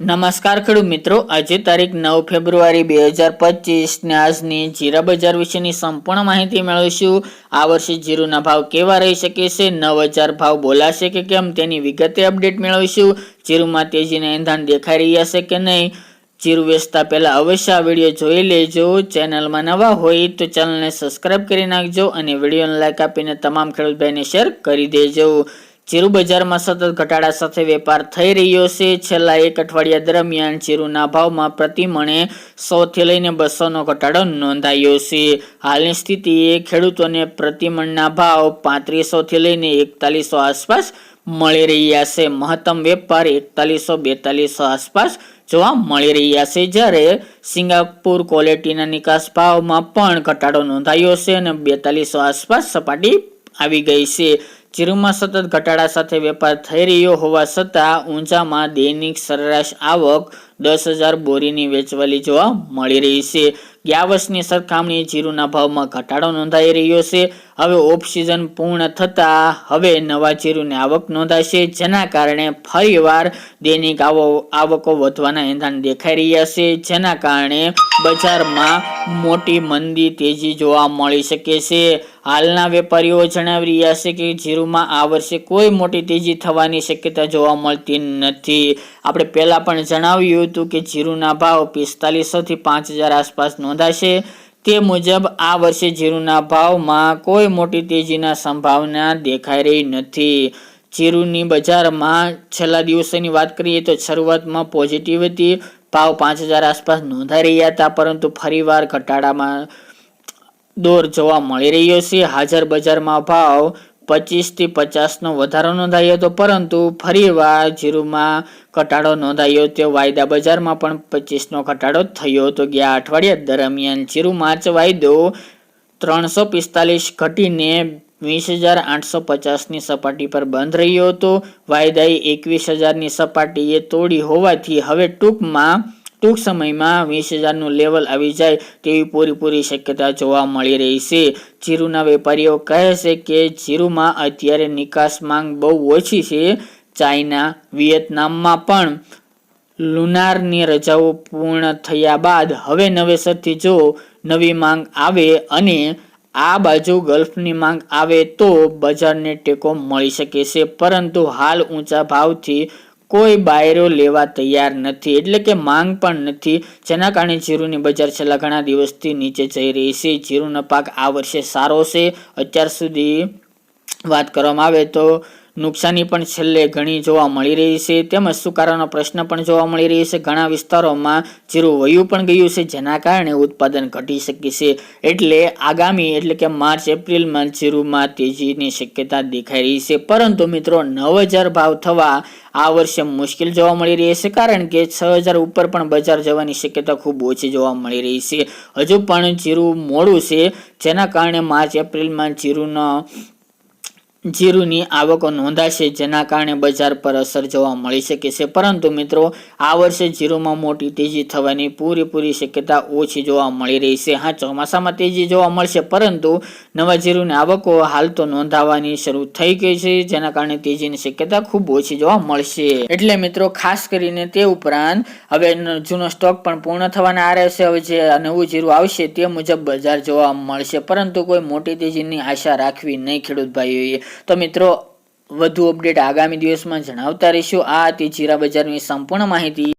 નમસ્કાર ખેડૂત મિત્રો. આજે તારીખ નવ ફેબ્રુઆરી બે હજાર પચીસને આજની જીરા બજાર વિશેની સંપૂર્ણ માહિતી મેળવીશું. આ વર્ષે જીરુના ભાવ કેવા રહી શકે છે? નવ હજાર ભાવ બોલાશે કે કેમ? તેની વિગતે અપડેટ મેળવીશું. જીરુમાં તેજીના એંધાણ દેખાઈ રહ્યા છે કે નહીં? જીરું વેચતા પહેલાં અવશ્ય આ વીડિયો જોઈ લેજો. ચેનલમાં નવા હોય તો ચેનલને સબસ્ક્રાઇબ કરી નાખજો અને વિડીયોને લાઇક આપીને તમામ ખેડૂત ભાઈને શેર કરી દેજો. જીરું બજારમાં સતત ઘટાડા સાથે વેપાર થઈ રહ્યો છે. છેલ્લા એક અઠવાડિયા દરમિયાન ચીરુના ભાવમાં પ્રતિ મણે સો લઈને બસોનો ઘટાડો નોંધાયો છે. હાલની સ્થિતિએ ખેડૂતોને પ્રતિ ભાવ પાંત્રીસોથી લઈને એકતાલીસો આસપાસ મળી રહ્યા છે. મહત્તમ વેપાર એકતાલીસો બેતાલીસો આસપાસ જોવા મળી રહ્યા છે. જ્યારે સિંગાપુર ક્વોલિટીના નિકાસ ભાવમાં પણ ઘટાડો નોંધાયો છે અને બેતાલીસો આસપાસ સપાટી આવી ગઈ છે. જીરુમાં સતત ઘટાડા સાથે વેપાર થઈ રહ્યો હોવા છતાં ઊંચામાં દૈનિક સરેરાશ આવક દસ હજાર બોરીની વેચવાલી જોવા મળી રહી છે. ગયા વર્ષની સરખામણીએ જીરુના ભાવમાં ઘટાડો નોંધાઈ રહ્યો છે. હવે ઓફ સિઝન પૂર્ણ થતાં હવે નવા જીરુની આવક નોંધાશે, જેના કારણે ફરીવાર દૈનિક આવો, આવકો વધવાના એંધાણ દેખાઈ રહ્યા છે, જેના કારણે બજારમાં મોટી મંદી તેજી જોવા મળી શકે છે. હાલના વેપારીઓ જણાવી રહ્યા છે કે જીરુમાં આ વર્ષે કોઈ મોટી તેજી થવાની શક્યતા જોવા મળતી નથી. આપણે પહેલાં પણ જણાવ્યું હતું કે જીરુના ભાવ પિસ્તાલીસોથી પાંચ હજાર આસપાસ નોંધાશે. તે મુજબ આ વર્ષે જીરુના ભાવમાં કોઈ મોટી તેજીના સંભાવના દેખાઈ રહી નથી. જીરુની બજારમાં છેલ્લા દિવસોની વાત કરીએ તો શરૂઆતમાં પોઝિટિવ હતી. ભાવ પાંચ હજાર આસપાસ નોંધાઈ રહ્યા હતા, પરંતુ ફરીવાર ઘટાડામાં દોર જોવા મળી રહ્યો છે. હાજર બજારમાં ભાવ પચીસથી પચાસનો વધારો નોંધાયો હતો, પરંતુ ફરીવાર જીરુમાં ઘટાડો નોંધાયો તે વાયદા બજારમાં પણ પચીસનો ઘટાડો થયો હતો. ગયા અઠવાડિયા દરમિયાન જીરુ માર્ચ વાયદો ત્રણસો પિસ્તાલીસ ઘટીને વીસ હજાર આઠસો પચાસની સપાટી પર બંધ રહ્યો હતો. વાયદાએ એકવીસ હજારની સપાટીએ તોડી હોવાથી હવે ટૂંકમાં ટૂંક સમયમાં વીસ હજારનું લેવલ આવી જાય તેવી પૂરેપૂરી શક્યતા જોવા મળી રહી છે. જીરુના વેપારીઓ કહે છે કે જીરુમાં અત્યારે નિકાસ માંગ બહુ ઓછી છે. ચાઇના, વિયેતનામમાં પણ લુનારની રજાઓ પૂર્ણ થયા બાદ હવે નવેસરથી જો નવી માંગ આવે અને આ બાજુ ગલ્ફની માંગ આવે તો બજારને ટેકો મળી શકે છે. પરંતુ હાલ ઊંચા ભાવથી કોઈ બાયરો લેવા તૈયાર નથી, એટલે કે માંગ પણ નથી. જેના કારણે જીરુની બજાર છેલ્લા ઘણા દિવસથી નીચે જઈ રહી છે. જીરુનો પાક આ વર્ષે સારો છે. અત્યાર સુધી વાત કરવામાં આવે તો નુકસાની પણ છેલ્લે ઘણી જોવા મળી રહી છે. તેમજ સુકારાનો પ્રશ્ન પણ જોવા મળી રહ્યો છે. ઘણા વિસ્તારોમાં જીરું વયું પણ ગયું છે, જેના કારણે ઉત્પાદન ઘટી શકે છે. એટલે આગામી, એટલે કે માર્ચ, એપ્રિલમાં જીરુમાં તેજીની શક્યતા દેખાઈ રહી છે. પરંતુ મિત્રો, નવ હજાર ભાવ થવા આ વર્ષે મુશ્કેલ જોવા મળી રહી છે, કારણ કે છ હજાર ઉપર પણ બજાર જવાની શક્યતા ખૂબ ઓછી જોવા મળી રહી છે. હજુ પણ જીરું મોડું છે, જેના કારણે માર્ચ, એપ્રિલમાં જીરુનો જીરુની આવકો નોંધાશે, જેના કારણે બજાર પર અસર જોવા મળી શકે છે. પરંતુ મિત્રો, આ વર્ષે જીરુમાં મોટી તેજી થવાની પૂરેપૂરી શક્યતા ઓછી જોવા મળી રહી છે. હા, ચોમાસામાં તેજી જોવા મળશે, પરંતુ નવા જીરુની આવકો હાલ તો નોંધાવાની શરૂ થઈ ગઈ છે, જેના કારણે તેજીની શક્યતા ખૂબ ઓછી જોવા મળશે. એટલે મિત્રો, ખાસ કરીને તે ઉપરાંત, હવે જૂનો સ્ટોક પણ પૂર્ણ થવાના આરે છે, હવે જે નવું જીરું આવશે તે મુજબ બજાર જોવા મળશે. પરંતુ કોઈ મોટી તેજીની આશા રાખવી નહીં, ખેડૂત ભાઈઓએ. તો મિત્રો વધુ અપડેટ આગામી દિવસમાં જણાવતા રહીશું. આ હતી જીરા બજારની સંપૂર્ણ માહિતી.